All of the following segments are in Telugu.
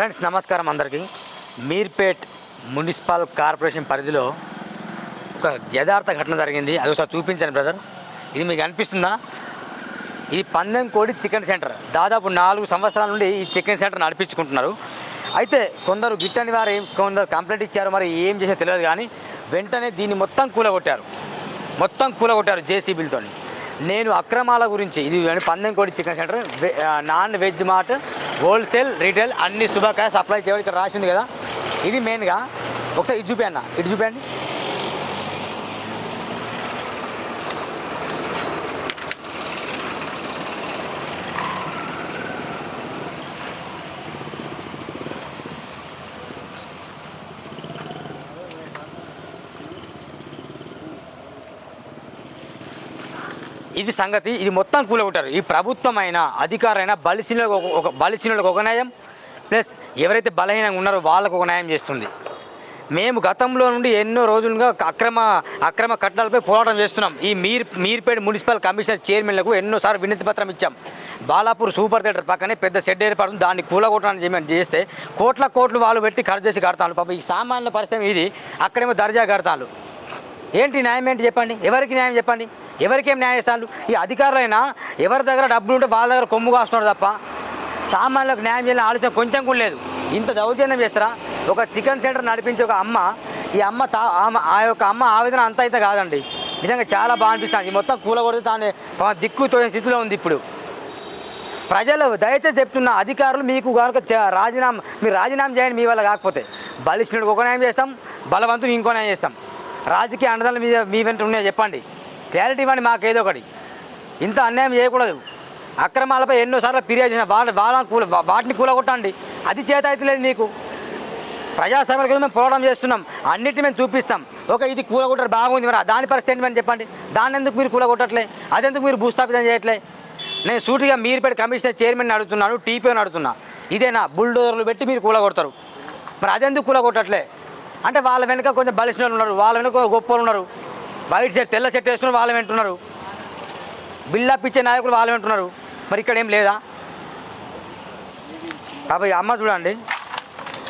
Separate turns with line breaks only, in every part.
ఫ్రెండ్స్ నమస్కారం అందరికీ. మీర్పేట్ మున్సిపల్ కార్పొరేషన్ పరిధిలో ఒక యథార్థ ఘటన జరిగింది. అది ఒకసారి చూపించండి బ్రదర్. ఇది మీకు అనిపిస్తుందా? ఇది పందెం కోడి చికెన్ సెంటర్ దాదాపు నాలుగు సంవత్సరాల నుండి ఈ చికెన్ సెంటర్ నడిపించుకుంటున్నారు. అయితే కొందరు గిట్టని వారు కొందరు కంప్లైంట్ ఇచ్చారు మరి ఏం చేసే తెలియదు కానీ వెంటనే దీన్ని మొత్తం కూలగొట్టారు. మొత్తం కూలగొట్టారు జేసీబీలతో నేను అక్రమాల గురించి ఇది పందెం కోడి chicken centre non veg mart wholesale retail అన్ని శుభకాయ సప్లై చేయడం ఇక్కడ రాసి ఉంది కదా. ఇది మెయిన్గా ఒకసారి ఇది చూపి అన్న ఇటు చూపండి ఇది సంగతి. ఇది మొత్తం కూలగొట్టారు. ఈ ప్రభుత్వమైన అధికారైన బలిసినులకు ఒక- ఒక బలిసినులకు ఒక న్యాయం ప్లస్ ఎవరైతే బలహీనంగా ఉన్నారో వాళ్ళకు ఒక న్యాయం చేస్తుంది. మేము గతంలో నుండి ఎన్నో రోజులుగా అక్రమ అక్రమ కట్టడాలపై పోరాటం చేస్తున్నాం. ఈ మీర్ మీర్పేట మున్సిపల్ కమిషనర్ చైర్మన్లకు ఎన్నోసార్లు వినతి పత్రం ఇచ్చాం. బాలాపూర్ సూపర్ థియేటర్ పక్కనే పెద్ద షెడ్ ఏర్పడుతుంది దాన్ని కూలగొట్టడానికి చేయమని చేస్తే కోట్ల కోట్లు వాళ్ళు పెట్టి ఖర్చు చేసి కడతాను. పాపం ఈ సామాన్య పరిస్థితి ఇది అక్కడేమో దర్జా కడతాను. ఏంటి న్యాయం ఏంటి చెప్పండి? ఎవరికి న్యాయం చెప్పండి? ఎవరికేం న్యాయం చేస్తాను ఈ అధికారులైనా ఎవరి దగ్గర డబ్బులు ఉంటే వాళ్ళ దగ్గర కొమ్ము కాస్తున్నారు తప్ప సామాన్యులకు న్యాయం చేయాలని ఆలోచన కొంచెం కూడా లేదు. ఇంత దౌర్జన్యం చేస్తారా? ఒక చికెన్ సెంటర్ నడిపించే ఒక అమ్మ ఈ అమ్మ తా ఆమె- ఆ యొక్క అమ్మ ఆవేదన అంత అయితే కాదండి. నిజంగా చాలా బాగా అనిపిస్తుంది. ఈ మొత్తం కూలగొడితే తాను దిక్కు తోయని స్థితిలో ఉంది ఇప్పుడు. ప్రజలు దయచేసి చెప్తున్న అధికారులు మీకు కనుక రాజీనామా మీరు రాజీనామా చేయండి మీ వల్ల కాకపోతే. బలిష్ఠుడికి ఒక న్యాయం చేస్తాం బలవంతుడు ఇంకో న్యాయం చేస్తాం. రాజకీయ అండదాలు మీ మీ వెంట ఉన్నాయో చెప్పండి. క్లారిటీ ఇవ్వండి మాకు ఏదో ఒకటి. ఇంత అన్యాయం చేయకూడదు. అక్రమాలపై ఎన్నోసార్లు ఫిర్యాదు చేసిన వాళ్ళ వాళ్ళ కూల వాటిని కూలగొట్టండి. అది చేత అయితే మీకు. ప్రజాసేవల కింద మేము పోరాటం చేస్తున్నాం. అన్నిటి మేము చూపిస్తాం. ఒక ఇది కూలగొట్టారు బాగుంది మరి. దాని పరిస్థితి అని చెప్పండి. దాన్ని ఎందుకు మీరు కూలగొట్టట్లే? అదెందుకు మీరు భూస్థాపితం చేయట్లే? నేను సూటిగా మీరుపేట కమిషనర్ చైర్మన్ అడుగుతున్నాను టీపీని అడుగుతున్నా. ఇదేనా? బుల్డోజర్లు పెట్టి మీరు కూలగొడతారు. మరి అదెందుకు కూలగొట్టట్లే? అంటే వాళ్ళ వెనుక కొంచెం బలిసిన ఉన్నారు. వాళ్ళ వెనుక గొప్ప ఉన్నారు. వైట్ షర్ట్ తెల్ల షర్ట్ వేసుకుని వాళ్ళు వింటున్నారు. బిల్డప్ ఇచ్చే నాయకులు వాళ్ళు వింటున్నారు. మరి ఇక్కడ ఏం లేదా? బాబాయ్ అమ్మ చూడండి.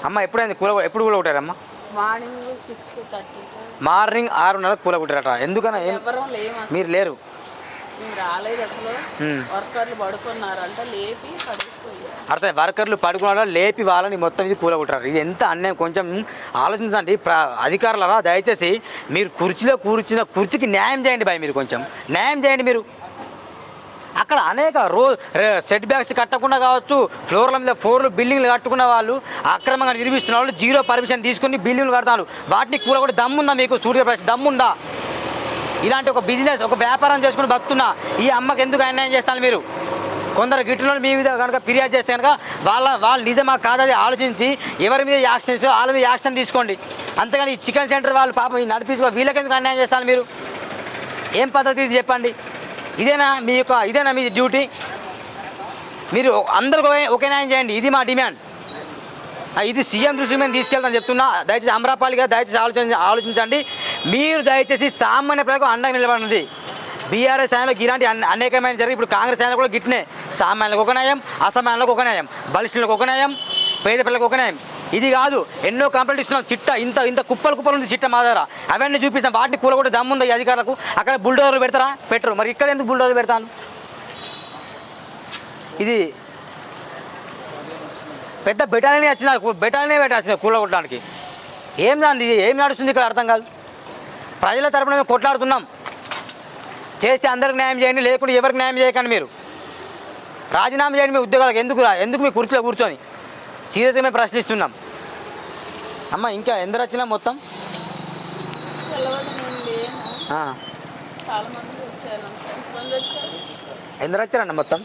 అమ్మ ఎప్పుడైంది? కూల ఎప్పుడు కూల కొట్టారమ్మ?
మార్నింగ్ సిక్స్ థర్టీ
మార్నింగ్ ఆరున్నర కూల కొట్టారట. ఎందుకన్నా మీరు లేరు.
మేము రాలేదు అసలు.
మ్మ్.
వర్కర్లు పడుకున్నారంట లేపి పడేసిపోయారు.
అర్థం. వర్కర్లు పడుకున్న లేపి వాళ్ళని మొత్తం ఇది కూల కొట్టారు ఇది ఎంత అన్యాయం? కొంచెం ఆలోచించండి. అధికారులరా? దయచేసి మీరు కుర్చీలో కూర్చున్న కుర్చీకి న్యాయం చేయండి బాయ్ మీరు కొంచెం. న్యాయం చేయండి మీరు. అక్కడ అనేక రో సెట్ బ్యాక్స్ కట్టకుండా కావచ్చు ఫ్లోర్ల మీద ఫ్లోర్లు బిల్డింగ్లు కట్టుకున్న వాళ్ళు అక్రమంగా నిర్మిస్తున్న వాళ్ళు జీరో పర్మిషన్ తీసుకుని బిల్డింగ్లు కడతారు. వాటిని కూడా దమ్ముందా మీకు? సూర్యప్రకాష్ దమ్ముందా? ఇలాంటి ఒక బిజినెస్ ఒక వ్యాపారం చేసుకుని బతుకుతున్నా ఈ అమ్మకి ఎందుకు అన్యాయం చేస్తాను మీరు? కొందరు గిట్టులో మీ మీద కనుక ఫిర్యాదు చేస్తే కనుక వాళ్ళ వాళ్ళు నిజమా కాదని ఆలోచించి ఎవరి మీద యాక్షన్ ఇస్తే వాళ్ళ మీద యాక్షన్ తీసుకోండి. అంతేగాని ఈ చికెన్ సెంటర్ వాళ్ళు పాపం నడిపించుకో వీళ్ళకెందుకు అన్యాయం చేస్తాను మీరు? ఏం పద్ధతి ఇది చెప్పండి? ఇదేనా మీ యొక్క ఇదేనా మీ డ్యూటీ? మీరు అందరికి ఒకే న్యాయం చేయండి. ఇది మా డిమాండ్. ఇది సీఎం దృష్టి మేము తీసుకెళ్తాను చెప్తున్నా. దయచేసి అమరాపాలిగా దయచేసి ఆలోచించ ఆలోచించండి. మీరు దయచేసి సామాన్య ప్రజలకు అండగా నిలబడినది బీఆర్ఎస్ ఆయనకు ఇలాంటి అనేకమైన జరిగి ఇప్పుడు కాంగ్రెస్ ఆయన కూడా గిట్నే. సామాన్యులకు ఒక న్యాయం అసామాన్యులకు ఒక న్యాయం బలిష్ఠులకు ఒక న్యాయం పేద పిల్లలకు ఒక న్యాయం. ఇది కాదు ఎన్నో కంప్లైంట్ ఇస్తున్నాం చిట్ట ఇంత ఇంత కుప్పలు కుప్పలు ఉంది చిట్ట మా దగ్గర. అవన్నీ చూపిస్తాం వాటిని కూల కూడా దమ్ముంది ఈ అధికారులకు? అక్కడ బుల్డోజర్లు పెడతారా? పెట్టరు. మరి ఇక్కడ ఎందుకు బుల్డోజర్ పెడతాను ఇది పెద్ద బెటాలియన్ వచ్చిన బెటాలియన్ పెట్టాల్సింది కూలగొట్టడానికి. ఏం దాన్ని ఇది ఏం నడుస్తుంది ఇక్కడ అర్థం కాదు. ప్రజల తరపున మేము కొట్లాడుతున్నాం. చేస్తే అందరికి న్యాయం చేయండి లేకుంటే ఎవరికి న్యాయం చేయకండి మీరు. రాజీనామా చేయండి మీ ఉద్యోగాలకు. ఎందుకు రా- ఎందుకు మీ కుర్చీలో కూర్చొని? సీరియస్గా మేము ప్రశ్నిస్తున్నాం. అమ్మ ఇంకా ఎందరు వచ్చినా మొత్తం? ఎందరు వచ్చారన్న మొత్తం?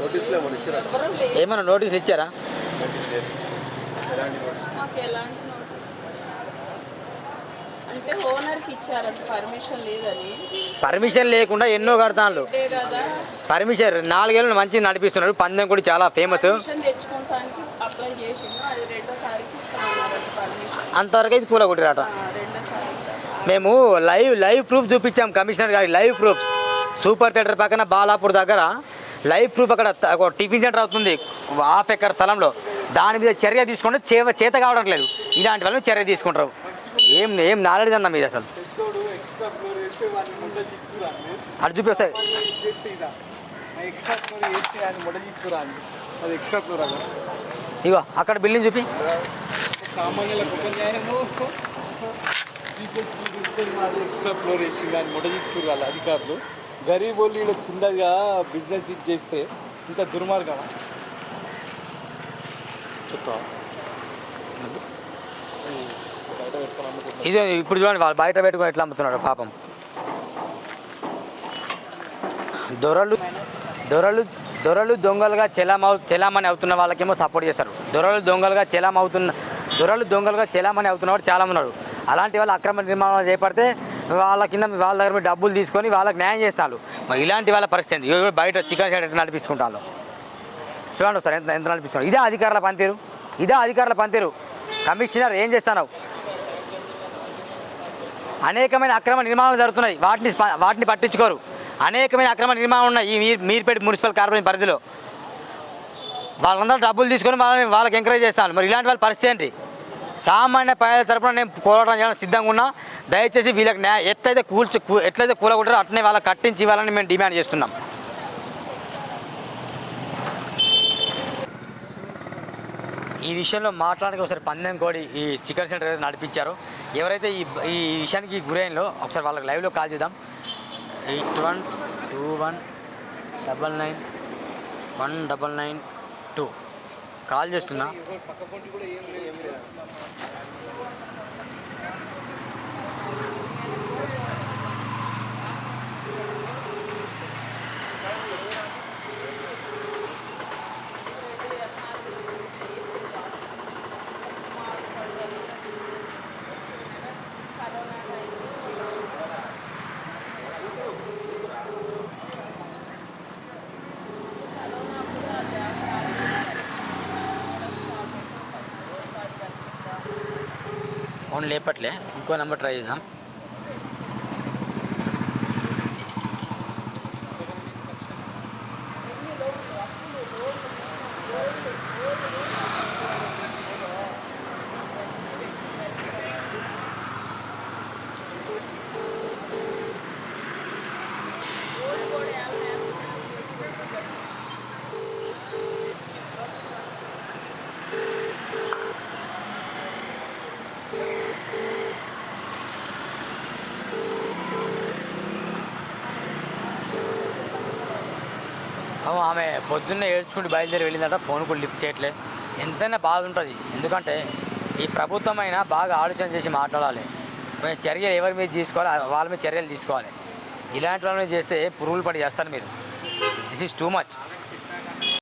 ఎవరు లేదు
ఏమైనా నోటీసులు ఇచ్చారా?
అంటే ఓనర్కి ఇచ్చారంట పర్మిషన్ లేదని.
పర్మిషన్ లేకుండా ఎన్నో కడతాను పర్మిషన్ నాలుగేళ్ళు మంచిగా నడిపిస్తున్నాడు. పందెం కూడా చాలా ఫేమస్. అంతవరకు అయితే కూల కొట్టిరాట మేము లైవ్ లైవ్ ప్రూఫ్ చూపించాం కమిషనర్ గారి లైవ్ ప్రూఫ్. సూపర్ థియేటర్ పక్కన బాలాపూర్ దగ్గర లైవ్ ప్రూఫ్ అక్కడ ఒక టిఫిన్ సెంటర్ అవుతుంది. హాఫ్ ఎకర్ స్థలంలో. దాని మీద చర్య తీసుకుంటే చేత కావడం లేదు. ఇలాంటి వాళ్ళని చర్య తీసుకుంటారు. ఏం ఏం నాలెడ్జ్ అన్న మీద అసలు? చూపిస్తాయి
అది ఎక్స్ట్రా ఫ్లోర్ అక్కడ
ఇగో అక్కడ బిల్డింగ్ చూపి.
ఎక్స్ట్రా ఫ్లోర్ వేసి వాళ్ళ అధికారులు. గరీబ్ వాళ్ళు చిన్నగా బిజినెస్ ఇది చేస్తే ఇంత దుర్మార్గమా? చెప్తా
ఇది ఇప్పుడు చూడండి వాళ్ళు బయట పెట్టుకుని ఎట్లా అమ్ముతున్నాడు పాపం. దొరలు దొరలు దొరలు దొంగలుగా చెలామవు చెలామణి అవుతున్న వాళ్ళకేమో సపోర్ట్ చేస్తారు. దొరలు దొంగలుగా చెలాం అవుతున్న దొరలు దొంగలుగా చెలామణి అవుతున్నవాడు చాలా ఉన్నాడు అలాంటి వాళ్ళు అక్రమ నిర్మాణాలు చేపడితే వాళ్ళ కింద వాళ్ళ దగ్గర డబ్బులు తీసుకొని వాళ్ళకి న్యాయం చేస్తారు. ఇలాంటి వాళ్ళ పరిస్థితి బయట చికెన్ షాట్ నడిపిస్తుంటాను నడిపించుకుంటాను చూడండి సార్ ఎంత ఎంత నడిపిస్తున్నాడు ఇదే అధికారుల పనితీరు. ఇదే అధికారుల పనితీరు. కమిషనర్ ఏం చేస్తున్నావు? అనేకమైన అక్రమ నిర్మాణాలు జరుగుతున్నాయి. వాటిని వాటిని పట్టించుకోరు. అనేకమైన అక్రమ నిర్మాణాలు ఉన్నాయి ఈ మీర్ మీర్పేట మున్సిపల్ కార్పొరేషన్ పరిధిలో. వాళ్ళందరూ డబ్బులు తీసుకొని వాళ్ళని వాళ్ళకి ఎంకరేజ్ చేస్తాను మరి ఇలాంటి వాళ్ళ పరిస్థితి ఏంటి? సామాన్య ప్రజల తరపున నేను పోరాటం చేయడానికి సిద్ధంగా ఉన్నా. దయచేసి వీళ్ళకి న్యాయ ఎట్లయితే కూల్చి కూ- ఎట్లయితే కూలగొట్టారో అట్లనే వాళ్ళకి కట్టించి ఇవ్వాలని మేము డిమాండ్ చేస్తున్నాం. ఈ విషయంలో మాట్లాడడానికి ఒకసారి పందెం కోడి ఈ చికెన్ సెంటర్ నడిపించారు. ఎవరైతే ఈ ఈ విషయానికి గురైనలో ఒకసారి వాళ్ళకి లైవ్లో కాల్ చేద్దాం. Eight one two one double nine one double nine two. Call చేస్తున్నా. ఫోన్ లేపట్లే. ఇంకో నెంబర్ ట్రై చేద్దాం. ఆమె పొద్దున్నే ఏడ్చుకుంటూ బయలుదేరి వెళ్ళిందట. ఫోన్ కూడా లిఫ్ట్ చేయట్లే. ఎంతైనా బాధ ఉంటుంది ఎందుకంటే ఈ ప్రభుత్వం అయినా బాగా ఆలోచన చేసి మాట్లాడాలి. కొన్ని చర్యలు ఎవరి మీద తీసుకోవాలి? వాళ్ళ మీద చర్యలు తీసుకోవాలి. ఇలాంటి వాళ్ళ మీద చేస్తే పురుగులు పడి చేస్తారు మీరు. This is too much